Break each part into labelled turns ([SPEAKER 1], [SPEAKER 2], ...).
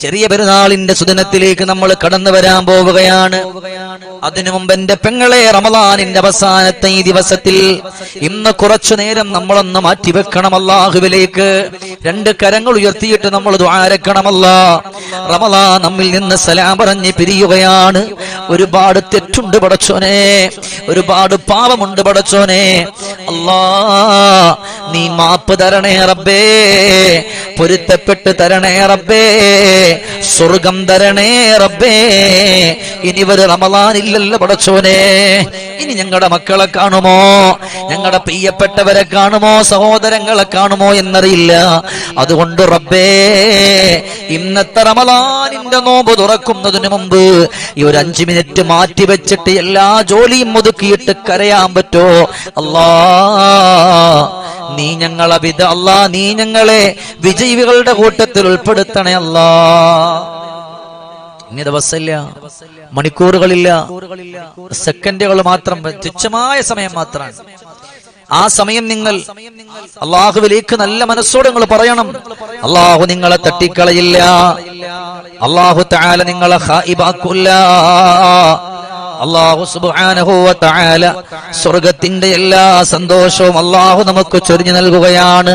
[SPEAKER 1] ചെറിയ പെരുന്നാളിന്റെ സുദിനത്തിലേക്ക് നമ്മൾ കടന്നു വരാൻ പോവുകയാണ്. അതിനു മുമ്പ് എന്റെ പെങ്ങളെ റമദാനിന്റെ അവസാനത്തെ ഈ ദിവസത്തിൽ ഇന്ന് കുറച്ചു നേരം നമ്മളൊന്ന് മാറ്റിവെക്കണം അല്ലാഹുവിലേക്ക്. രണ്ട് കരങ്ങൾ ഉയർത്തിയിട്ട് നമ്മൾ ദ്വാരക്കണമല്ല റമദാ നമ്മിൽ നിന്ന് സലാം പറഞ്ഞ് പിരിയുകയാണ്. ഒരുപാട് തെറ്റുണ്ട് പടച്ചോനെ. ഒരുപാട് പാപമുണ്ട് പടച്ചോനെ. അല്ലാ നീ മാപ്പ് തരണേ റബ്ബേ. പൊരുത്തപ്പെട്ട് തരണേ റബ്ബേ. സ്വർഗം തരണേ റബ്ബേ. ഇനി ഒരു റമലാനില്ലല്ലോ പടച്ചോനെ ഇനി ഞങ്ങളുടെ മക്കളെ കാണുമോ? ഞങ്ങളുടെ പ്രിയപ്പെട്ടവരെ കാണുമോ? സഹോദരങ്ങളെ കാണുമോ എന്നറിയില്ല. അതുകൊണ്ട് റബ്ബേ ഇന്നത്തെ റമലാനിന്റെ നോമ്പ് തുറക്കുന്നതിന് മുമ്പ് ഈ ഒരു അഞ്ചു മിനിറ്റ് മാറ്റി വെച്ചിട്ട് എല്ലാ ജോലിയും ഒതുക്കിയിട്ട് കരയാൻ പറ്റോ? അല്ലാ. നീ ഞങ്ങളെ വിധ അല്ലാ നീ ഞങ്ങളെ വിജയികളുടെ കൂട്ടത്തിൽ ഉൾപ്പെടുത്തണേ അല്ലാ. ഇനി ദിവസമില്ല മണിക്കൂറുകളില്ല സെക്കൻഡുകൾ മാത്രം തുച്ഛമായ സമയം മാത്രമാണ്. ആ സമയം നിങ്ങൾ അള്ളാഹുവിലേക്ക് നല്ല മനസ്സോട് നിങ്ങൾ പറയണം. അള്ളാഹു നിങ്ങളെ തട്ടിക്കളയില്ല. അള്ളാഹു താല നിങ്ങളെ ഹായിബാക്കില്ല അള്ളാഹു തആല സ്വർഗത്തിന്റെ എല്ലാ സന്തോഷവും അള്ളാഹു നമുക്ക് ചൊരിഞ്ഞു നൽകുകയാണ്.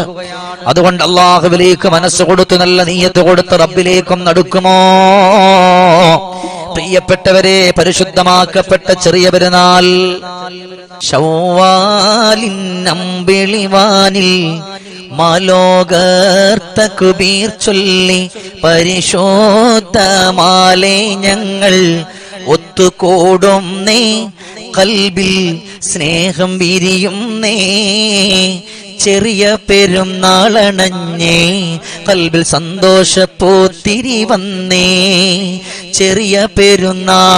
[SPEAKER 1] അതുകൊണ്ട് അള്ളാഹുവിലേക്ക് മനസ്സ് കൊടുത്ത് നല്ല നീയത്ത് കൊടുത്ത് റബ്ബിലേക്കും നടുക്കുമോ? പ്രിയപ്പെട്ടവരെ പരിശുദ്ധമാക്കപ്പെട്ട ചെറിയ പെരുന്നാൾ ശൗവാലിന്നമ്പിളിവാനിൽ മാലോകർത്ത കുബീർ ചൊല്ലി പരിശോധമാലെ ഞങ്ങൾ ഒത്തുകൂടും നേ. കൽബിൽ സ്നേഹം വിരിയും നേ. ചെറിയ പെരുന്നാളണഞ്ഞേ. കൽബിൽ സന്തോഷപ്പൂത്തിരി വന്നേ. ചെറിയ പെരുന്നാളണഞ്ഞേ.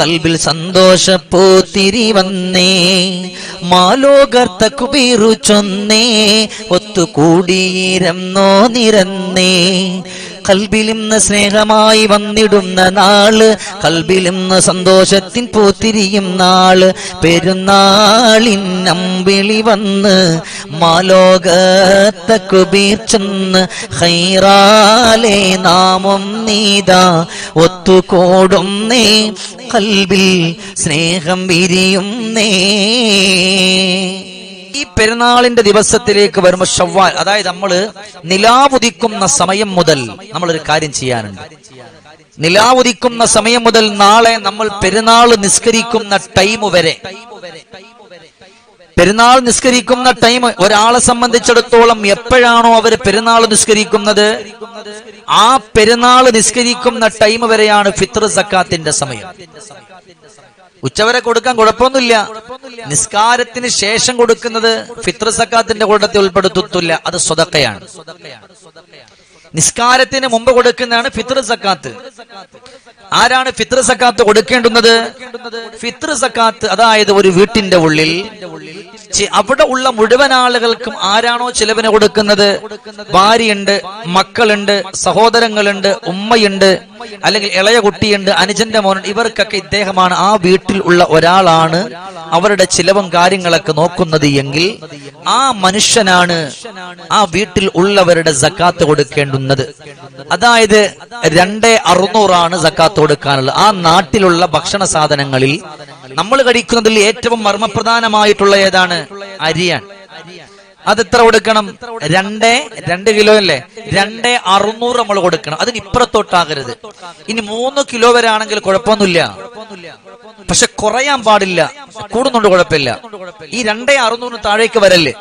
[SPEAKER 1] കൽബിൽ സന്തോഷപ്പൂത്തിരി വന്നേ. മാലോകർത്ത കുബീറു ചൊന്നേ. ഒത്തുകൂടിയിരുന്നോ നിരന്നേ. കൽബിലിന്ന് സ്നേഹമായി വന്നിടുന്ന നാൾ കൽബിലിന്ന് സന്തോഷത്തിൻ പൂത്തിരിയും നാൾ. പെരുന്നാളിൻ അമ്പിളി വന്ന് മാലോകത്ത കുബീർ ഹൈറാലേ നാമം നീതാ. ഒത്തുകൂടും കൽബിൽ സ്നേഹം വിരിയും നേ. ഈ പെരുന്നാളിന്റെ ദിവസത്തിലേക്ക് വരുമ്പോൾ ഷവ്വാൽ അതായത് നമ്മൾ നിലാവുദിക്കുന്ന സമയം മുതൽ നമ്മൾ ഒരു കാര്യം ചെയ്യാനുണ്ട്. നിലാവുദിക്കുന്ന സമയം മുതൽ നാളെ നമ്മൾ പെരുന്നാൾ നിസ്കരിക്കുന്ന ടൈം വരെ പെരുന്നാൾ നിസ്കരിക്കുന്ന ടൈം ഒരാളെ സംബന്ധിച്ചിടത്തോളം എപ്പോഴാണോ അവർ പെരുന്നാൾ നിസ്കരിക്കുന്നത്? ആ പെരുന്നാൾ നിസ്കരിക്കുന്ന ടൈം വരെയാണ് ഫിത്ർ സക്കാത്തിന്റെ സമയം. ഉച്ചവരെ കൊടുക്കാൻ കുഴപ്പമൊന്നുമില്ല. നിസ്കാരത്തിന് ശേഷം കൊടുക്കുന്നത് ഫിത്ര സക്കാത്തിന്റെ കൂട്ടത്തിൽ ഉൾപ്പെടുത്തത്തില്ല. അത് സ്വതക്കയാണ്. നിസ്കാരത്തിന് മുമ്പ് കൊടുക്കുന്നതാണ് ഫിത്ര സക്കാത്ത്. ആരാണ് ഫിത്ര സക്കാത്ത് കൊടുക്കേണ്ടുന്നത്? ഫിത്ര സക്കാത്ത് അതായത് ഒരു വീട്ടിന്റെ ഉള്ളിൽ. അവിടെ ഉള്ള മുഴുവൻ ആളുകൾക്കും ആരാണോ ചിലവിന് കൊടുക്കുന്നത്? ഭാര്യയുണ്ട് മക്കളുണ്ട് സഹോദരങ്ങളുണ്ട് ഉമ്മയുണ്ട് അല്ലെങ്കിൽ ഇളയ കുട്ടിയുണ്ട് അനുജന്റെ മോനുണ്ട് ഇവർക്കൊക്കെ ഇദ്ദേഹമാണ് ആ വീട്ടിൽ ഉള്ള ഒരാളാണ് അവരുടെ ചിലവും കാര്യങ്ങളൊക്കെ നോക്കുന്നത് എങ്കിൽ ആ മനുഷ്യനാണ് ആ വീട്ടിൽ ഉള്ളവരുടെ സക്കാത്ത് കൊടുക്കേണ്ടുന്നത്. അതായത് രണ്ടേ അറുന്നൂറാണ് സക്കാത്ത് കൊടുക്കാനുള്ളത്. ആ നാട്ടിലുള്ള ഭക്ഷണ സാധനങ്ങളിൽ നമ്മൾ കഴിക്കുന്നതിൽ ഏറ്റവും മർമ്മപ്രധാനമായിട്ടുള്ള ഏതാണ്? അരിയാണ്. അത് എത്ര കൊടുക്കണം? രണ്ടേ രണ്ട് കിലോ അല്ലേ? രണ്ടേ അറുന്നൂറ് നമ്മൾ കൊടുക്കണം. അതിന് ഇപ്പുറത്തോട്ടാകരുത്. ഇനി മൂന്ന് കിലോ വരെ ആണെങ്കിൽ കുഴപ്പമൊന്നുമില്ല. പക്ഷെ കുറയാൻ പാടില്ല. കൂടുന്നുണ്ട് കുഴപ്പമില്ല. ഈ രണ്ടേ അറുന്നൂറിന് താഴേക്ക് വരല്ലേ?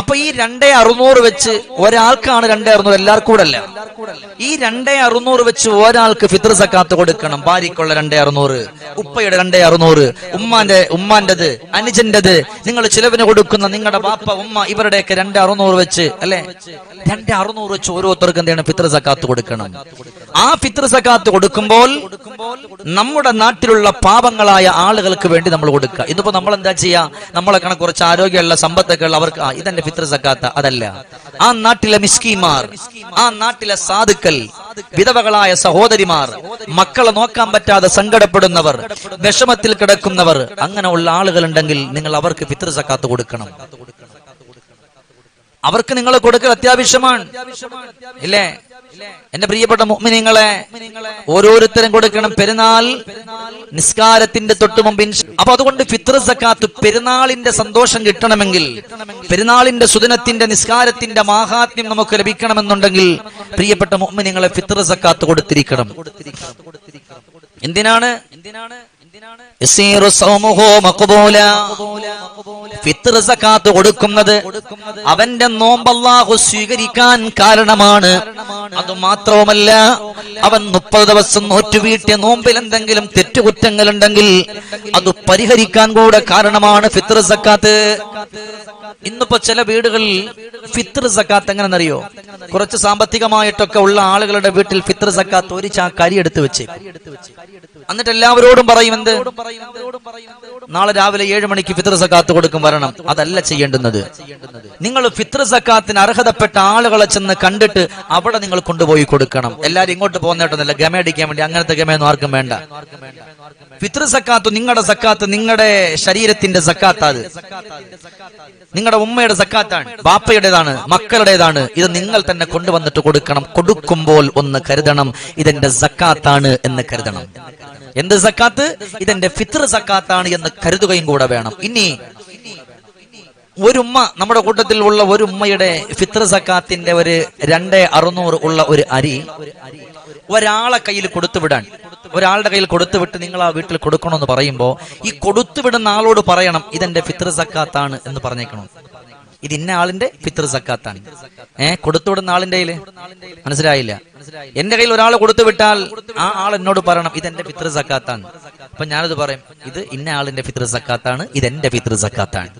[SPEAKER 1] അപ്പൊ ഈ രണ്ടേ അറുന്നൂറ് വെച്ച് ഒരാൾക്കാണ് രണ്ടേ അറുന്നൂറ് എല്ലാവർക്കും കൂടെ അല്ല? ഈ രണ്ടേ അറുന്നൂറ് വെച്ച് ഒരാൾക്ക് ഫിത്ർ സക്കാത്ത് കൊടുക്കണം. ഭാര്യക്കുള്ള രണ്ടേ അറുന്നൂറ് ഉപ്പയുടെ രണ്ടേ അറുന്നൂറ് ഉമ്മാന്റെ ഉമ്മാന്റെത് അനുജന്റെത്. നിങ്ങൾ ചിലവിന് കൊടുക്കുന്ന നിങ്ങളുടെ ബാപ്പ ഉമ്മ ഇവരുടെയൊക്കെ രണ്ടേ അറുന്നൂറ് വെച്ച് അല്ലെ? രണ്ടേ അറുന്നൂറ് വെച്ച് ഓരോരുത്തർക്കും എന്താണ് ഫിത്ർ സക്കാത്ത് കൊടുക്കണം. ആ ഫിത്ർ സക്കാത്ത് കൊടുക്കുമ്പോൾ നമ്മുടെ നാട്ടിലുള്ള പാപങ്ങളായ ആളുകൾക്ക് വേണ്ടി നമ്മൾ കൊടുക്കുക. ഇതിപ്പോ നമ്മൾ എന്താ ചെയ്യാ? നമ്മളെ കണക്ക് കുറച്ച് ആരോഗ്യമുള്ള സമ്പത്തൊക്കെ ഉള്ള അവർക്ക് ഇതന്നെ ഫിത്ർ സക്കാത്ത അതല്ല. ആ നാട്ടിലെ മിസ്കിമാർ ആ നാട്ടിലെ സാധുക്കൾ വിധവകളായ സഹോദരിമാർ മക്കളെ നോക്കാൻ പറ്റാതെ സങ്കടപ്പെടുന്നവർ വിഷമത്തിൽ കിടക്കുന്നവർ അങ്ങനെയുള്ള ആളുകളുണ്ടെങ്കിൽ നിങ്ങൾ അവർക്ക് പിതൃസക്കാത്ത് സക്കാത്ത് കൊടുക്കണം. അവർക്ക് നിങ്ങൾ കൊടുക്കൽ അത്യാവശ്യമാണ്. ഇല്ലേ? എന്റെ പ്രിയപ്പെട്ട മുഅ്മിനീങ്ങളെ ഓരോരുത്തരും കൊടുക്കണം പെരുന്നാൾ നിസ്കാരത്തിന്റെ തൊട്ടു മുമ്പിൻ അപ്പൊ അതുകൊണ്ട് ഫിത്ർ സക്കാത്ത് പെരുന്നാളിന്റെ സന്തോഷം കിട്ടണമെങ്കിൽ പെരുന്നാളിന്റെ സുദിനത്തിന്റെ നിസ്കാരത്തിന്റെ മാഹാത്മ്യം നമുക്ക് ലഭിക്കണമെന്നുണ്ടെങ്കിൽ പ്രിയപ്പെട്ട മുഅ്മിനീങ്ങളെ ഫിത്ർ സക്കാത്ത് കൊടുത്തിരിക്കണം. എന്തിനാണ് എന്തിനാണ്. ഫിത്ർ സക്കാത്ത് കൊടുക്കുന്നത്. അവന്റെ നോമ്പല്ലാഹു സ്വീകരിക്കാൻ കാരണമാണ്. അത് മാത്രവുമല്ല അവൻ മുപ്പത് ദിവസം നോറ്റുവീട്ടിയ നോമ്പിൽ എന്തെങ്കിലും തെറ്റുകുറ്റങ്ങൾ ഉണ്ടെങ്കിൽ അത് പരിഹരിക്കാൻ കൂടെ കാരണമാണ് ഫിത്ർ സക്കാത്ത്. ഇന്നിപ്പോ ചില വീടുകളിൽ ഫിത്ർ സക്കാത്ത് എങ്ങനെന്നറിയോ കുറച്ച് സാമ്പത്തികമായിട്ടൊക്കെ ഉള്ള ആളുകളുടെ വീട്ടിൽ ഫിത്ർ സക്കാത്ത് ഒരു കരി എടുത്ത് വെച്ച് എന്നിട്ട് എല്ലാവരോടും പറയും എന്ത് നാളെ രാവിലെ ഏഴ് മണിക്ക് ഫിത്ര സക്കാത്ത് കൊടുക്കും വരണം. അതല്ല ചെയ്യേണ്ടുന്നത്. നിങ്ങൾ ഫിത്ര സക്കാത്തിന് അർഹതപ്പെട്ട ആളുകളെ ചെന്ന് കണ്ടിട്ട് അവിടെ നിങ്ങൾ കൊണ്ടുപോയി കൊടുക്കണം. എല്ലാരും ഇങ്ങോട്ട് പോകുന്നേട്ടൊന്നല്ല ഗമയടിക്കാൻ വേണ്ടി അങ്ങനത്തെ ഗമയൊന്നും ആർക്കും വേണ്ട. ഫിത്ര സക്കാത്ത് നിങ്ങളുടെ സക്കാത്ത് നിങ്ങളുടെ ശരീരത്തിന്റെ സക്കാത്ത് അത് നിങ്ങളുടെ ഉമ്മയുടെ സക്കാത്താണ്. ബാപ്പയുടേതാണ്. മക്കളുടേതാണ്. ഇത് നിങ്ങൾ തന്നെ കൊണ്ടുവന്നിട്ട് കൊടുക്കണം. കൊടുക്കുമ്പോൾ ഒന്ന് കരുതണം. ഇതെന്റെ സക്കാത്താണ് എന്ന് കരുതണം. എന്ത് സക്കാത്ത്? ഇതെന്റെ ഫിത്ർ സക്കാത്താണ് എന്ന് കരുതുകയും കൂടെ വേണം. ഇനി ഒരുമ്മ നമ്മുടെ കൂട്ടത്തിൽ ഉള്ള ഒരു ഉമ്മയുടെ ഫിത്ർ സക്കാത്തിന്റെ ഒരു രണ്ടേ അറുന്നൂറ് ഉള്ള ഒരു അരി ഒരാളെ കയ്യിൽ കൊടുത്തുവിടാൻ ഒരാളുടെ കയ്യിൽ കൊടുത്തുവിട്ട് നിങ്ങൾ ആ വീട്ടിൽ കൊടുക്കണമെന്ന് പറയുമ്പോ ഈ കൊടുത്തുവിടുന്ന ആളോട് പറയണം ഇതെന്റെ ഫിത്ർ സക്കാത്താണ് എന്ന് പറഞ്ഞേക്കണം. ഇത് ഇന്ന ആളിന്റെ ഫിത്ർ സക്കാത്താണ് ഏ കൊടുത്തുവിടുന്ന ആളിന്റെ മനസ്സിലായില്ല. എന്റെ കയ്യിൽ ഒരാൾ കൊടുത്തു വിട്ടാൽ ആ ആൾ എന്നോട് പറയണം ഇത് എന്റെ ഫിത്ർ സക്കാത്താണ് അപ്പൊ ഞാനത് പറയും ഇത് ഇന്ന ആളിന്റെ ഫിത്ർ സക്കാത്താണ് ഇത് എന്റെ ഫിത്ർ സക്കാത്താണ്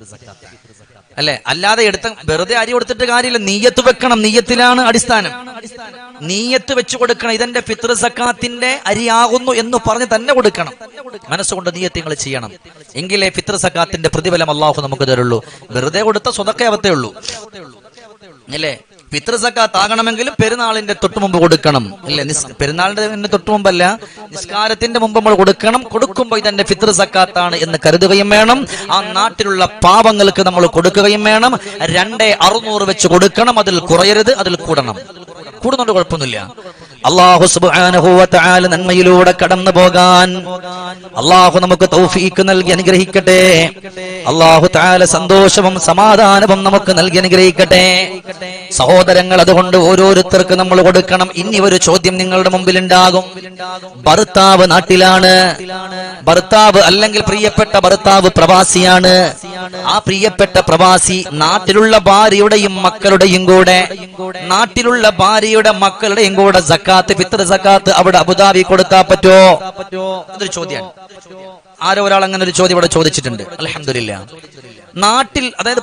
[SPEAKER 1] അല്ലെ? അല്ലാതെ എടുത്ത വെറുതെ അരി കൊടുത്തിട്ട് കാര്യമില്ല. നീയത്ത് വെക്കണം. നീയത്തിലാണ് അടിസ്ഥാനം. നീയത്ത് വെച്ച് കൊടുക്കണം. ഇതെന്റെ ഫിത്ർ സക്കാത്തിന്റെ അരിയാകുന്നു എന്ന് പറഞ്ഞ് തന്നെ കൊടുക്കണം. മനസ്സുകൊണ്ട് നീയത്ത് നിങ്ങൾ ചെയ്യണം. എങ്കിലേ ഫിത്ർ സക്കാത്തിന്റെ പ്രതിഫലം അള്ളാഹു നമുക്ക് തരുള്ളൂ. വെറുതെ കൊടുത്ത സ്വതക്കേ ഉള്ളൂ അല്ലേ? ഫിത്ർ സക്കാത്ത് ആകണമെങ്കിലും പെരുന്നാളിന്റെ തൊട്ടു മുമ്പ് കൊടുക്കണം. അല്ലെ? പെരുന്നാളിന്റെ തൊട്ടു മുമ്പല്ല നിസ്കാരത്തിന്റെ മുമ്പ് നമ്മൾ കൊടുക്കണം. കൊടുക്കുമ്പോൾ ഇതെന്റെ ഫിത്ർ സക്കാത്താണ് എന്ന് കരുതുകയും വേണം. ആ നാട്ടിലുള്ള പാപങ്ങൾക്ക് നമ്മൾ കൊടുക്കുകയും വേണം. രണ്ടേ അറുന്നൂറ് വെച്ച് കൊടുക്കണം. അതിൽ കുറയരുത് അതിൽ കൂടണം. കൂടുന്നുണ്ട് കുഴപ്പമൊന്നുമില്ല. അള്ളാഹു തആല നന്മയിലൂടെ കടന്നു പോകാൻ. അള്ളാഹു നമുക്ക് തൗഫീക്ക് നൽകി അനുഗ്രഹിക്കട്ടെ. അള്ളാഹു താല സന്തോഷവും സമാധാനവും നമുക്ക് നൽകി അനുഗ്രഹിക്കട്ടെ. സഹോദരങ്ങൾ അതുകൊണ്ട് ഓരോരുത്തർക്ക് നമ്മൾ കൊടുക്കണം. ഇനി ഒരു ചോദ്യം നിങ്ങളുടെ മുമ്പിൽ ഉണ്ടാകും ഭർത്താവ് നാട്ടിലാണ്. ഭർത്താവ് അല്ലെങ്കിൽ പ്രിയപ്പെട്ട ഭർത്താവ് പ്രവാസിയാണ്. ആ പ്രിയപ്പെട്ട പ്രവാസി നാട്ടിലുള്ള ഭാര്യയുടെയും മക്കളുടെയും കൂടെ നാട്ടിലുള്ള ഭാര്യയുടെ മക്കളുടെയും കൂടെ സക്കാത്ത് ഫിത്തർ സക്കാത്ത് അവിടെ അബുദാബി കൊടുത്താ പറ്റോ? അതൊരു ചോദ്യമാണ്. ആരോ ഒരാൾ അങ്ങനെ ഒരു ചോദ്യം ഇവിടെ ചോദിച്ചിട്ടുണ്ട്. അലഹമില്ല നാട്ടിൽ അതായത്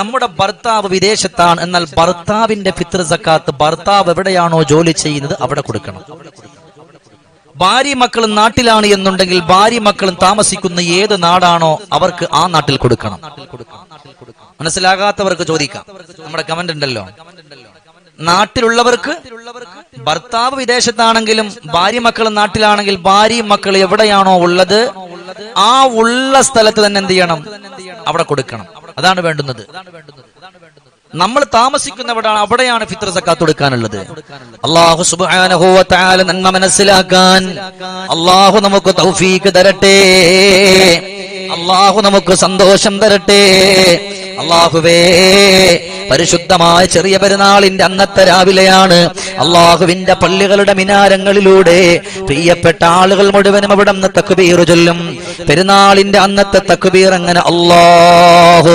[SPEAKER 1] നമ്മുടെ ഭർത്താവ് വിദേശത്താണ് എന്നാൽ ഭർത്താവിന്റെ ഫിത്തർ സക്കാത്ത് ഭർത്താവ് എവിടെയാണോ ജോലി ചെയ്യുന്നത് അവിടെ കൊടുക്കണം. ഭാര്യ മക്കളും നാട്ടിലാണ് എന്നുണ്ടെങ്കിൽ ഭാര്യ മക്കളും താമസിക്കുന്ന ഏത് നാടാണോ അവർക്ക് ആ നാട്ടിൽ കൊടുക്കണം. മനസ്സിലാകാത്തവർക്ക് ചോദിക്കാം. നമ്മുടെ കമന്റ് ഉണ്ടല്ലോ. നാട്ടിലുള്ളവർക്ക് ഭർത്താവ് വിദേശത്താണെങ്കിലും ഭാര്യ മക്കൾ നാട്ടിലാണെങ്കിൽ ഭാര്യ മക്കൾ എവിടെയാണോ ഉള്ളത് ആ ഉള്ള സ്ഥലത്ത് തന്നെ എന്ത് ചെയ്യണം? അവിടെ കൊടുക്കണം. അതാണ് വേണ്ടുന്നത്. നമ്മൾ താമസിക്കുന്നവിടാണ് അവിടെയാണ് ഫിത്ര സക്കാത്ത് കൊടുക്കാനുള്ളത്. അള്ളാഹു സുബ്ഹാനഹു നന്മ മനസ്സിലാക്കാൻ അള്ളാഹു നമുക്ക് തൗഫീക്ക് തരട്ടെ. അള്ളാഹു നമുക്ക് സന്തോഷം തരട്ടെ. അള്ളാഹുവേ പരിശുദ്ധമായ ചെറിയ പെരുന്നാളിന്റെ അന്നത്തെ രാവിലെയാണ് അള്ളാഹുവിന്റെ പള്ളികളുടെ മിനാരങ്ങളിലൂടെ പ്രിയപ്പെട്ട ആളുകൾ മുഴുവനും അവിടെ നിന്ന് തക്കുബീർ ചൊല്ലും. പെരുന്നാളിന്റെ അന്നത്തെ തക്ബീർ അങ്ങനെ അള്ളാഹു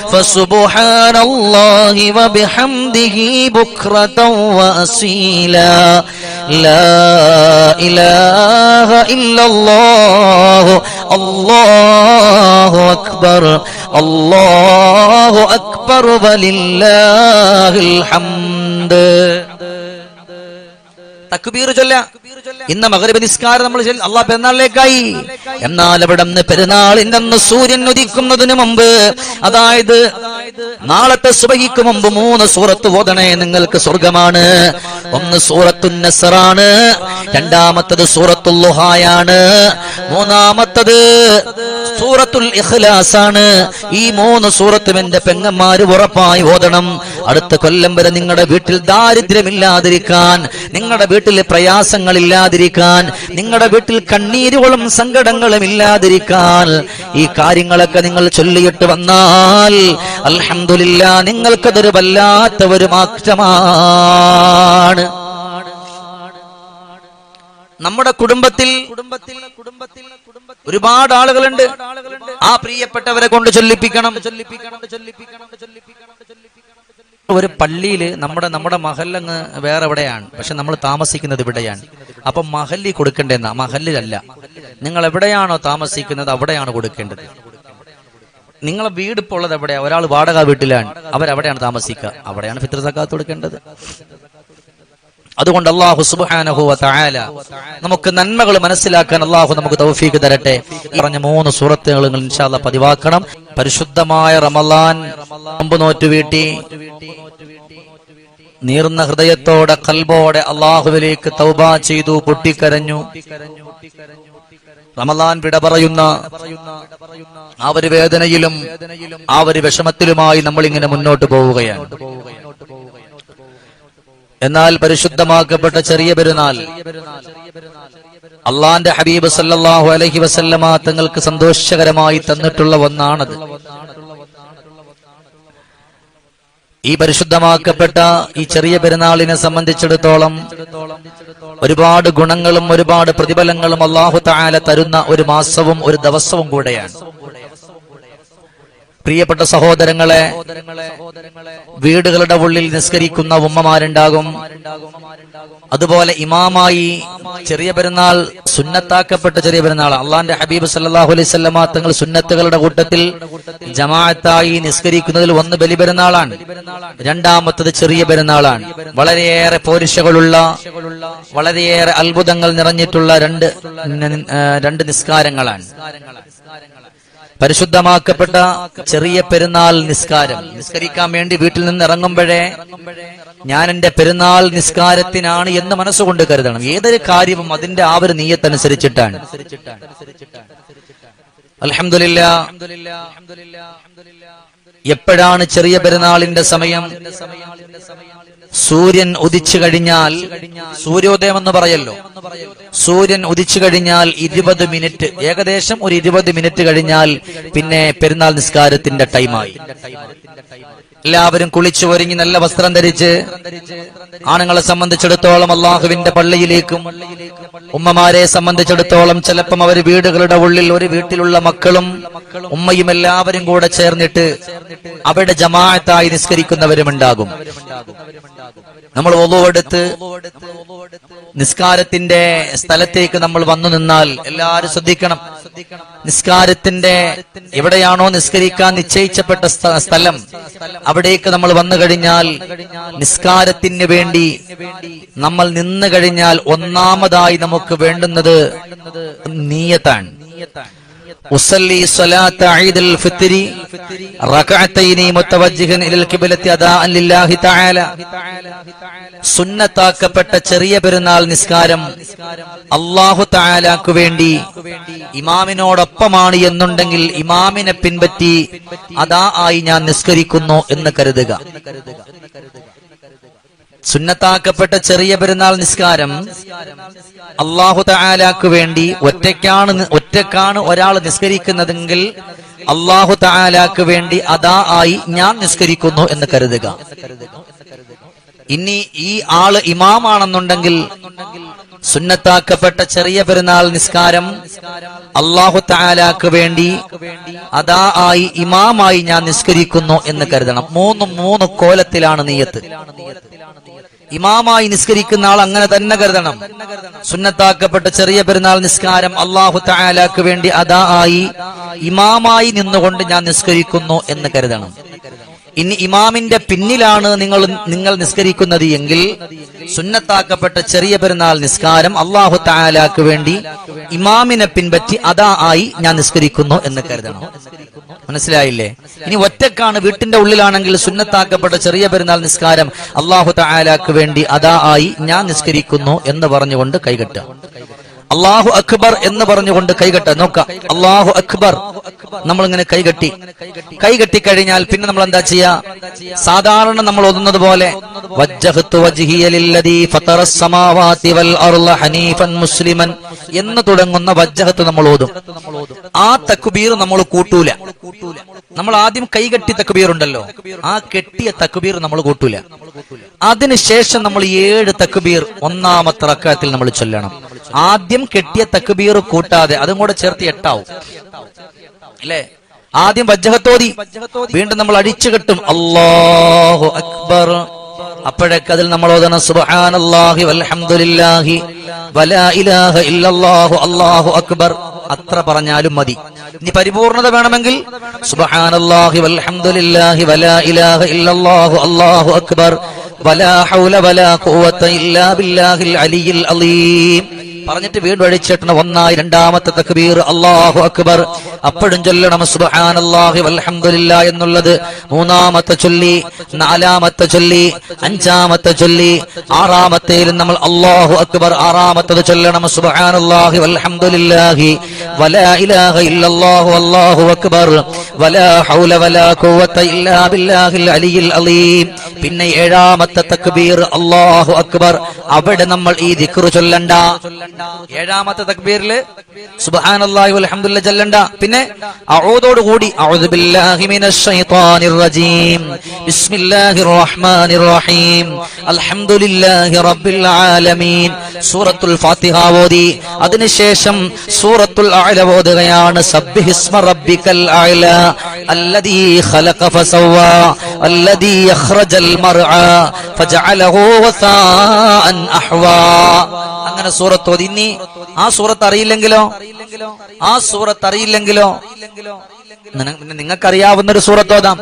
[SPEAKER 1] فسبحان الله وبحمده بكرة وأصيلا. لا إله إلا الله. الله أكبر. الله أكبر. ولله الحمد. തക്ബീർ ചൊല്ല. ഇന്ന് മകരബ നിസ്കാരം നമ്മൾ അള്ളാഹ് പെരുന്നാളിലേക്കായി. എന്നാൽ അവിടെ പെരുന്നാളിന്റെ അന്ന് സൂര്യൻ ഉദിക്കുന്നതിന് മുമ്പ് അതായത് നാളത്തെ സുബഹിക്ക് മുമ്പ് മൂന്ന് സൂറത്ത് ഓതണേ നിങ്ങൾക്ക് സ്വർഗമാണ് ഒന്ന് സൂറത്തു നസറാണ് രണ്ടാമത്തത് സൂറത്തുൽ ലുഹായാണ് മൂന്നാമത്തത് സൂറത്തുൽ ഇഖ്ലാസാണ്. ഈ മൂന്ന് സൂറത്തും എന്റെ പെങ്ങന്മാര് ഉറപ്പായി ഓതണം. അടുത്ത കൊല്ലം വരെ നിങ്ങളുടെ വീട്ടിൽ ദാരിദ്ര്യമില്ലാതിരിക്കാൻ നിങ്ങളുടെ വീട്ടിൽ പ്രയാസങ്ങൾ ഇല്ലാതിരിക്കാൻ നിങ്ങളുടെ വീട്ടിൽ കണ്ണീരുകളും സങ്കടങ്ങളും ഇല്ലാതിരിക്കാൻ ഈ കാര്യങ്ങളൊക്കെ നിങ്ങൾ ചൊല്ലിയിട്ട് വന്നാൽ അലഹമില്ല നിങ്ങൾക്കതൊരു വല്ലാത്ത ഒരു മാറ്റമാണ്. നമ്മുടെ കുടുംബത്തിൽ കുടുംബത്തിൽ കുടുംബത്തിൽ ഒരുപാട് ആളുകളുണ്ട്. ആ പ്രിയപ്പെട്ടവരെ കൊണ്ട് ചൊല്ലിപ്പിക്കണം ചൊല്ലിപ്പിക്കണം ചൊല്ലിപ്പിക്കണം ചൊല്ലിപ്പിക്കണം. ഒരു പള്ളിയിൽ നമ്മുടെ നമ്മുടെ മഹല്ലങ്ങ് വേറെ എവിടെയാണ്? പക്ഷെ നമ്മൾ താമസിക്കുന്നത് ഇവിടെയാണ്. അപ്പൊ മഹല്ലി കൊടുക്കേണ്ടെന്ന? മഹല്ലിലല്ല. നിങ്ങൾ എവിടെയാണോ താമസിക്കുന്നത് അവിടെയാണ് കൊടുക്കേണ്ടത്. നിങ്ങളെ വീട് ഇപ്പോൾ ഉള്ളത് എവിടെയാ? ഒരാൾ വാടക വീട്ടിലാണ്. അവരവിടെയാണ് താമസിക്കുക? അവിടെയാണ് ഫിത്ര സക്കാത്ത് കൊടുക്കേണ്ടത്. അതുകൊണ്ട് അള്ളാഹു സുബാനഹു വ തആല നമുക്ക് നന്മകൾ മനസ്സിലാക്കാൻ അള്ളാഹു നമുക്ക് തൗഫീക്ക് തരട്ടെ. പറഞ്ഞ മൂന്ന് സൂറത്തുകൾ ഇൻഷാല്ല പതിവാക്കണം. പരിശുദ്ധമായ റമലാൻ നോറ്റ് വീട്ടി നീർന്ന ഹൃദയത്തോടെ കൽബോടെ അള്ളാഹുവിലേക്ക് തൗബ ചെയ്തു പൊട്ടിക്കരഞ്ഞു. റമലാൻ വിട പറയുന്ന ആ ഒരു വേദനയിലും ആ ഒരു വിഷമത്തിലുമായി നമ്മൾ ഇങ്ങനെ മുന്നോട്ട് പോവുകയാണ്. എന്നാൽ പരിശുദ്ധമാക്കപ്പെട്ട ചെറിയ പെരുന്നാൾ അള്ളാന്റെ ഹബീബ് സല്ലാഹു അലഹി വസല്ലമ തങ്ങൾക്ക് സന്തോഷകരമായി തന്നിട്ടുള്ള ഒന്നാണത്. ഈ പരിശുദ്ധമാക്കപ്പെട്ട ഈ ചെറിയ പെരുന്നാളിനെ സംബന്ധിച്ചിടത്തോളം ഒരുപാട് ഗുണങ്ങളും ഒരുപാട് പ്രതിഫലങ്ങളും അള്ളാഹു താല തരുന്ന ഒരു മാസവും ഒരു ദിവസവും കൂടെയാണ്. പ്രിയപ്പെട്ട സഹോദരങ്ങളെ വീടുകളുടെ ഉള്ളിൽ നിസ്കരിക്കുന്ന ഉമ്മമാരുണ്ടാകും. അതുപോലെ ഇമാമായി ചെറിയ പെരുന്നാൾ സുന്നത്താക്കപ്പെട്ട ചെറിയ പെരുന്നാൾ അള്ളാന്റെ ഹബീബ് സല്ലാഹു അലൈഹി തങ്ങൾ സുന്നത്തുകളുടെ കൂട്ടത്തിൽ ജമാഅത്തായി നിസ്കരിക്കുന്നതിൽ ഒന്ന് ബലി പെരുന്നാളാണ്. രണ്ടാമത്തത് ചെറിയ പെരുന്നാളാണ്. വളരെയേറെ പോരിശകളുള്ള വളരെയേറെ അത്ഭുതങ്ങൾ നിറഞ്ഞിട്ടുള്ള രണ്ട് രണ്ട് നിസ്കാരങ്ങളാണ്. പരിശുദ്ധമാക്കപ്പെട്ട ചെറിയ പെരുന്നാൾ നിസ്കാരം. നിസ്കരിക്കാൻ വേണ്ടി വീട്ടിൽ നിന്ന് ഇറങ്ങുമ്പോഴേ ഞാൻ എന്റെ പെരുന്നാൾ നിസ്കാരത്തിനാണ് എന്ന് മനസ്സുകൊണ്ട് കരുതണം. ഏതൊരു കാര്യവും അതിന്റെ ആ ഒരു നീയത്തനുസരിച്ചിട്ടാണ്. അലഹമില്ല എപ്പോഴാണ് ചെറിയ പെരുന്നാളിന്റെ സമയം? സൂര്യൻ ഉദിച്ചു കഴിഞ്ഞാൽ സൂര്യോദയം എന്ന് പറയല്ലോ. സൂര്യൻ ഉദിച്ചു കഴിഞ്ഞാൽ ഇരുപത് മിനിറ്റ്. ഏകദേശം ഒരു ഇരുപത് മിനിറ്റ് കഴിഞ്ഞാൽ പിന്നെ പെരുന്നാൾ നിസ്കാരത്തിന്റെ ടൈമായി. എല്ലാവരും കുളിച്ചു ഒരുങ്ങി നല്ല വസ്ത്രം ധരിച്ച് ആണുങ്ങളെ സംബന്ധിച്ചിടത്തോളം അള്ളാഹുവിന്റെ പള്ളിയിലേക്കും ഉമ്മമാരെ സംബന്ധിച്ചിടത്തോളം ചിലപ്പം അവർ വീടുകളുടെ ഉള്ളിൽ ഒരു വീട്ടിലുള്ള മക്കളും ഉമ്മയും എല്ലാവരും കൂടെ ചേർന്നിട്ട് അവിടെ ജമാഅത്തായി നിസ്കരിക്കുന്നവരുമുണ്ടാകും. നമ്മൾ ഒതുവെടുത്ത് നിസ്കാരത്തിന്റെ സ്ഥലത്തേക്ക് നമ്മൾ വന്നു നിന്നാൽ എല്ലാവരും ശ്രദ്ധിക്കണം. നിസ്കാരത്തിന്റെ എവിടെയാണോ നിസ്കരിക്കാൻ നിശ്ചയിച്ചപ്പെട്ട സ്ഥലം അവിടേക്ക് നമ്മൾ വന്നു കഴിഞ്ഞാൽ നിസ്കാരത്തിന് വേണ്ടി നമ്മൾ നിന്ന് കഴിഞ്ഞാൽ ഒന്നാമതായി നമുക്ക് വേണ്ടുന്നത് നീയത്താണ് നീയത്താണ്. ഉസല്ലി സ്വലാത്ത ഈദുൽ ഫിത്രി റകഅത്തൈനി മുത്തവജ്ജിഹൻ ഇലൽ ഖിബ്ലത്തി അദാഅൻ ലില്ലാഹി തആല. സുന്നത്താക്കപ്പെട്ട ചെറിയ പെരുന്നാൾ നിസ്കാരം അള്ളാഹു താലാക്കു വേണ്ടി ഇമാമിനോടൊപ്പമാണ് എന്നുണ്ടെങ്കിൽ ഇമാമിനെ പിൻപറ്റി അതാ ആയി ഞാൻ നിസ്കരിക്കുന്നു എന്ന് കരുതുക. സുന്നത്താക്കപ്പെട്ട ചെറിയ പെരുന്നാൾ നിസ്കാരം അള്ളാഹു തആലാക്ക് വേണ്ടി ഒറ്റയ്ക്കാണ് ഒറ്റക്കാണ് ഒരാൾ നിസ്കരിക്കുന്നതെങ്കിൽ അള്ളാഹു തആലാക്ക് വേണ്ടി അതാ ആയി ഞാൻ നിസ്കരിക്കുന്നു എന്ന് കരുതുക. ഇനി ഈ ആൾ ഇമാമാണെന്നുണ്ടെങ്കിൽ സുന്നത്താക്കപ്പെട്ട ചെറിയ പെരുന്നാൾ നിസ്കാരം അള്ളാഹു താലാക്ക് വേണ്ടി അതാ ആയി ഇമാമായി ഞാൻ നിസ്കരിക്കുന്നു എന്ന് കരുതണം. മൂന്ന് മൂന്ന് കോലത്തിലാണ് നീയത്ത്. ഇമാമായി നിസ്കരിക്കുന്ന ആൾ അങ്ങനെ തന്നെ കരുതണം. സുന്നത്താക്കപ്പെട്ട ചെറിയ പെരുന്നാൾ നിസ്കാരം അള്ളാഹു താലാക്ക് വേണ്ടി അതാ ആയി ഇമാമായി നിന്നുകൊണ്ട് ഞാൻ നിസ്കരിക്കുന്നു എന്ന് കരുതണം. ഇനി ഇമാമിന്റെ പിന്നിലാണ് നിങ്ങൾ നിങ്ങൾ നിസ്കരിക്കുന്നത് എങ്കിൽ സുന്നത്താക്കപ്പെട്ട ചെറിയ പെരുന്നാൾ നിസ്കാരം അള്ളാഹു താലാക്ക് വേണ്ടി ഇമാമിനെ പിൻപറ്റി അതാ ആയി ഞാൻ നിസ്കരിക്കുന്നു എന്ന് കരുതണം. മനസ്സിലായില്ലേ? ഇനി ഒറ്റക്കാണ് വീട്ടിന്റെ ഉള്ളിലാണെങ്കിൽ സുന്നത്താക്കപ്പെട്ട ചെറിയ പെരുന്നാൾ നിസ്കാരം അള്ളാഹു താലാക്ക് വേണ്ടി അതാ ആയി ഞാൻ നിസ്കരിക്കുന്നു എന്ന് പറഞ്ഞുകൊണ്ട് കൈകെട്ടുക. അള്ളാഹു അക്ബർ എന്ന് പറഞ്ഞുകൊണ്ട് കൈകെട്ട നോക്ക അള്ളാഹു അക്ബർ. നമ്മൾ ഇങ്ങനെ കൈകെട്ടി കൈകെട്ടി കഴിഞ്ഞാൽ പിന്നെ നമ്മൾ എന്താ ചെയ്യാ? സാധാരണ നമ്മൾ ഒതുന്നത് പോലെ എന്ന് തുടങ്ങുന്ന വജ്ജഹത്ത് നമ്മൾ ഓതും. ആ തക്കുബീർ നമ്മൾ കൂട്ടൂല. നമ്മൾ ആദ്യം കൈകെട്ടി തക്കുബീർ ഉണ്ടല്ലോ. ആ കെട്ടിയ തക്കുബീർ നമ്മൾ കൂട്ടൂല. അതിനുശേഷം നമ്മൾ ഏഴ് തക്കുബീർ ഒന്നാമത്തെ റക്കാത്തിൽ നമ്മൾ ചൊല്ലണം. ആദ്യം കെട്ടിയ തക്ബീർ കൂട്ടാതെ അതും കൂടെ ചേർത്ത് എട്ടാവും. അല്ലേ? ആദ്യം വജ്ജഹത്തോതി. വീണ്ടും നമ്മൾ അടിച്ചു കെട്ടും. അല്ലാഹു അക്ബർ. അപ്പോഴൊക്കെ അതിൽ നമ്മൾ ഓതണം സുബ്ഹാനല്ലാഹി വൽഹംദുലില്ലാഹി വലാ ഇലാഹ ഇല്ലല്ലാഹു അല്ലാഹു അക്ബർ. അത്ര പറഞ്ഞാലും മതി. ഇനി പരിപൂർണത വേണമെങ്കിൽ സുബ്ഹാനല്ലാഹി വൽഹംദുലില്ലാഹി വലാ ഇലാഹ ഇല്ലല്ലാഹു അല്ലാഹു അക്ബർ. വലാ ഹൗല വലാ ഖുവത ഇല്ലാ ബില്ലാഹിൽ അലിയിൽ അലീം. പറഞ്ഞിട്ട് വീണ്ടും അഴിച്ചിട്ടണം. ഒന്നായി രണ്ടാമത്തെ തക്ബീർ. അള്ളാഹു അക്ബർ. അപ്പോഴും ചൊല്ലണം. സുബ്ഹാനല്ലാഹി അലഹമില്ല എന്നുള്ളത് മൂന്നാമത്തെ ചൊല്ലി നാലാമത്തെ ചൊല്ലി അഞ്ചാമത്തെ ചൊല്ലി ആറാമത്തേലും നമ്മൾ അള്ളാഹു അക്ബർ ആറാമത്തത് ചൊല്ലണം. സുബ്ഹാനല്ലാഹി വൽഹംദുലില്ലാഹി വലാ ഇലാഹ ഇല്ലല്ലാഹു അല്ലാഹു അക്ബർ. വലാ ഹൗല വലാ ഖുവത ഇല്ലാ ബില്ലാഹിൽ അലിയിൽ അലീം. പിന്നെ ഏഴാമത്തെ തക്ബീർ. അള്ളാഹു അക്ബർ. അവിടെ നമ്മൾ ഈ ദിക്ർ ചൊല്ലണ്ട. ഏഴാമത്തെ തക്ബീറിൽ സുബ്ഹാനല്ലാഹി വൽഹംദുലില്ലാഹി ചൊല്ലണ്ട പിന്നെ അഊദോട് കൂടി അഊദു ബില്ലാഹി മിനശ് ശൈത്വാനിർ റജീം ബിസ്മില്ലാഹിർ റഹ്മാനിർ റഹീം അൽഹംദുലില്ലാഹി റബ്ബിൽ ആലമീൻ സൂറത്തുൽ ഫാത്തിഹ ഓതി. അതിനുശേഷം സൂറത്തുൽ അഅല ഓതുകയാണ്. സബ്ബിഹിസ്മ റബ്ബിക്കൽ അഅല അല്ലദീ ഖലഖ ഫസവ അല്ലദീ അഖ്റജൽ മർഅ ഫജഅലഹു വസാഅൻ അഹ്വാ. അങ്ങനെ സൂറത്ത് ഓതി. ഇനി ആ സൂറത്ത് അറിയില്ലെങ്കിലോ? ആ സൂറത്ത് അറിയില്ലെങ്കിലോ? നിങ്ങൾക്കറിയാവുന്ന ഒരു സൂറത്ത് ഓതാം.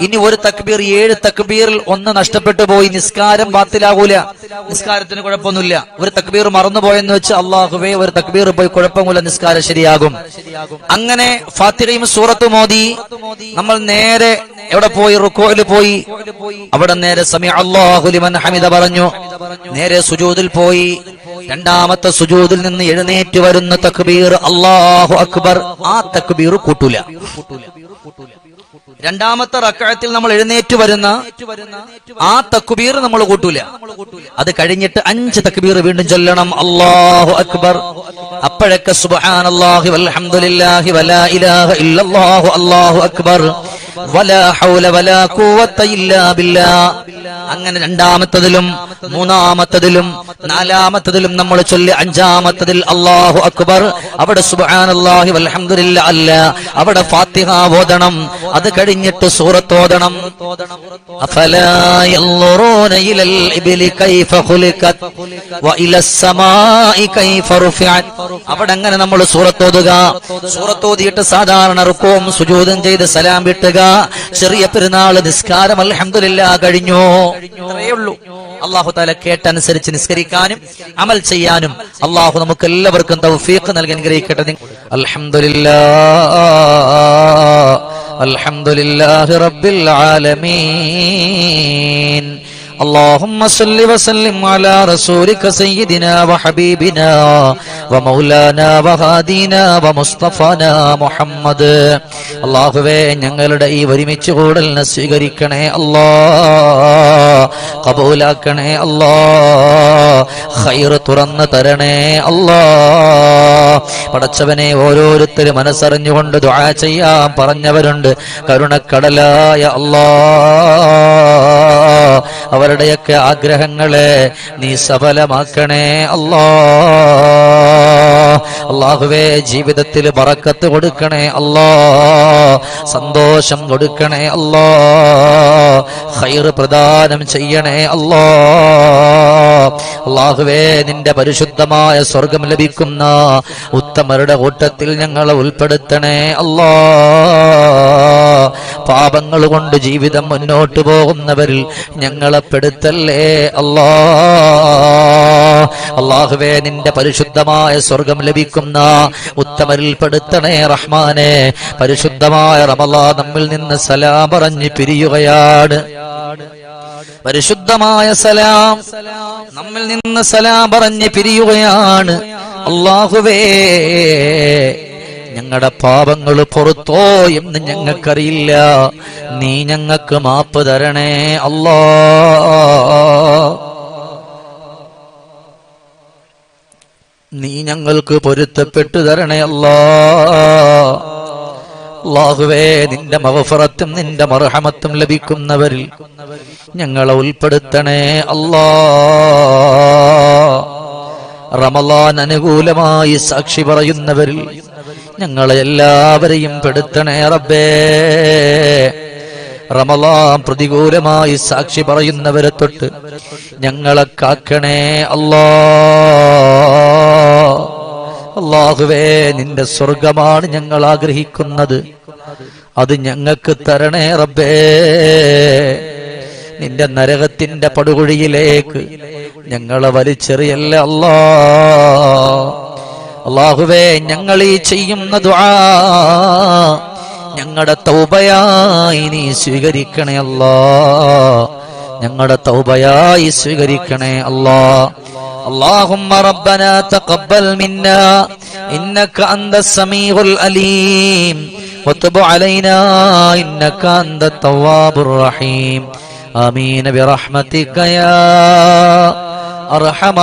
[SPEAKER 1] ഇനി ഒരു തക്ബീർ ഏഴ് തക്ബീറിൽ ഒന്ന് നഷ്ടപ്പെട്ടു പോയി. നിസ്കാരം ബാത്തിലാകൂല നിസ്കാരത്തിന് കുഴപ്പമൊന്നുമില്ല. ഒരു തക്ബീർ മറന്നുപോയെന്ന് വെച്ച് അള്ളാഹുവേ ഒരു തക്ബീർ പോയി കുഴപ്പമില്ല നിസ്കാരം ശരിയാകും. അങ്ങനെ ഫാത്തിഹയും സൂറത്ത് മോദി നമ്മൾ നേരെ എവിടെ പോയി? റുക്കോയിൽ പോയി. അവിടെ നേരെ സമയം അള്ളാഹുലിമൻ ഹമിദ പറഞ്ഞു. നേരെ സുജൂദിൽ പോയി. രണ്ടാമത്തെ സുജൂദിൽ നിന്ന് എഴുന്നേറ്റ് വരുന്ന തക്ബീർ അള്ളാഹു അക്ബർ. ആ തക്ബീർ കൂട്ടൂല. രണ്ടാമത്തെ റക്കായത്തിൽ നമ്മൾ എഴുന്നേറ്റ് വരുന്ന ആ തക്ബീർ നമ്മൾ കൂട്ടൂല. അത് കഴിഞ്ഞിട്ട് അഞ്ച് തക്ബീർ വീണ്ടും ചൊല്ലണം. അള്ളാഹു അക്ബർ. അപ്പോഴൊക്കെ സുബ്ഹാനല്ലാഹി വൽഹംദുലില്ലാഹി വലാ ഇലാഹ അല്ലാഹു അക്ബർ. അങ്ങനെ രണ്ടാമത്തതിലും മൂന്നാമത്തതിലും നാലാമത്തതിലും നമ്മൾ ചൊല്ലി അഞ്ചാമത്തതിൽ അള്ളാഹു അക്ബർ. അവിടെ അല്ല. അവിടെ ഫാത്തിഹ ഓതണം. അത് കഴിഞ്ഞിട്ട് സൂറത്ത് ഓതണം. അഫലാ യൻളുറൂന ഇലൽ ഇബ്ലി കൈഫ ഖുലിഖത് വഇലസ് സമാഇ കൈഫ റുഫിഅത്. അവിടെ അങ്ങനെ നമ്മൾ സൂറത്തോതുക സൂറത്തോതിയിട്ട് സാധാരണ റുക്കോം സുജൂദും ചെയ്ത് സലാം വിട്ടുക ചെറിയ പെരുന്നാൾ നിസ്കാരം അലഹമില്ല കഴിഞ്ഞു. ഉള്ളൂ. അള്ളാഹു താല കേട്ടനുസരിച്ച് നിസ്കരിക്കാനും അമൽ ചെയ്യാനും അള്ളാഹു നമുക്ക് എല്ലാവർക്കും തൗഫീഖ് നൽകാൻ ഗ്രഹിക്കട്ടെ അൽഹംദുലില്ലാ അൽഹംദുലില്ലാഹി റബ്ബിൽ ആലമീൻ. اللهم صل وسلم على رسولك سيدنا وحبيبنا ومولانا وهادينا ومصطفانا മുഹമ്മദ് അള്ളാഹുവേ ഞങ്ങളുടെ ഈ ഒരുമിച്ച് കൂടലിനെ സ്വീകരിക്കണേ അല്ലാ കബൂലാക്കണേ അല്ലാ ഖൈർ തുറന്നു തരണേ അല്ലാ പടച്ചവനെ ഓരോരുത്തരും മനസ്സറിഞ്ഞുകൊണ്ട് ദുആ ചെയ്യാൻ പറഞ്ഞവരുണ്ട് കരുണക്കടലായ അല്ലാ അവരുടെയൊക്കെ ആഗ്രഹങ്ങളെ നീ സഫലമാക്കണേ അല്ലോ. അള്ളാഹുവേ ജീവിതത്തിൽ പറക്കത്ത് കൊടുക്കണേ അല്ലോ. സന്തോഷം കൊടുക്കണേ അല്ലോ. ഹൈർ പ്രദാനം ചെയ്യണേ അല്ലോ. അള്ളാഹുവേ നിന്റെ പരിശുദ്ധമായ സ്വർഗം ലഭിക്കുന്ന ഉത്തമരുടെ കൂട്ടത്തിൽ ഞങ്ങളെ ഉൾപ്പെടുത്തണേ അല്ലാ. പാപങ്ങൾ കൊണ്ട് ജീവിതം മുന്നോട്ട് പോകുന്നവരിൽ ഞങ്ങളെ പെടുത്തല്ലേ അല്ലാ. അള്ളാഹുവേ നിന്റെ പരിശുദ്ധമായ സ്വർഗം ലഭിക്കുന്ന ഉത്തമരിൽ പെടുത്തണേ റഹ്മാനെ. പരിശുദ്ധമായ റമലാ നമ്മിൽ നിന്ന് സലാം പറഞ്ഞ് പിരിയുകയാണ്. പരിശുദ്ധമായ സലാം നമ്മിൽ നിന്ന് സലാം പറഞ്ഞ് പിരിയുകയാണ്. അള്ളാഹുവേ ഞങ്ങളുടെ പാപങ്ങൾ പുറത്തോ എന്ന് ഞങ്ങൾക്കറിയില്ല. നീ ഞങ്ങൾക്ക് മാപ്പ് തരണേ അല്ലാ. നീ ഞങ്ങൾക്ക് പൊരുത്തപ്പെട്ടു തരണേ അല്ലാ. അള്ളാഹുവേ നിന്റെ മവഫറത്തും നിന്റെ മർഹമത്തും ലഭിക്കുന്നവരിൽ ഞങ്ങളെ ഉൾപ്പെടുത്തണേ അല്ലാ. റമലാൻ അനുകൂലമായി സാക്ഷി പറയുന്നവരിൽ ഞങ്ങളെ എല്ലാവരെയും പെടുത്തണേ റബ്ബേ. റമലാം പ്രതികൂലമായി സാക്ഷി പറയുന്നവരെ തൊട്ട് ഞങ്ങളെ കാക്കണേ അല്ലാ. അള്ളാഹുവേ നിന്റെ സ്വർഗമാണ് ഞങ്ങൾ ആഗ്രഹിക്കുന്നത്. അത് ഞങ്ങൾക്ക് തരണേ റബ്ബേ. നിന്റെ നരകത്തിന്റെ പടുകുഴിയിലേക്ക് ഞങ്ങളെ വലിച്ചെറിയല്ലേ അല്ലാ. അള്ളാഹുവേ ഞങ്ങൾ ഈ ചെയ്യുന്ന ദുആ ഞങ്ങളുടെ തൗബയായി നീ സ്വീകരിക്കണേ അല്ലാ ഞങ്ങളുടെ തൗബയായി സ്വീകരിക്കണേ അല്ലാ اللهم ربنا تقبل منا إنك أنت السميع الأليم وتب علينا إنك أنت التواب الرحيم آمين برحمتك يا أرحم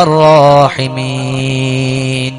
[SPEAKER 1] الراحمين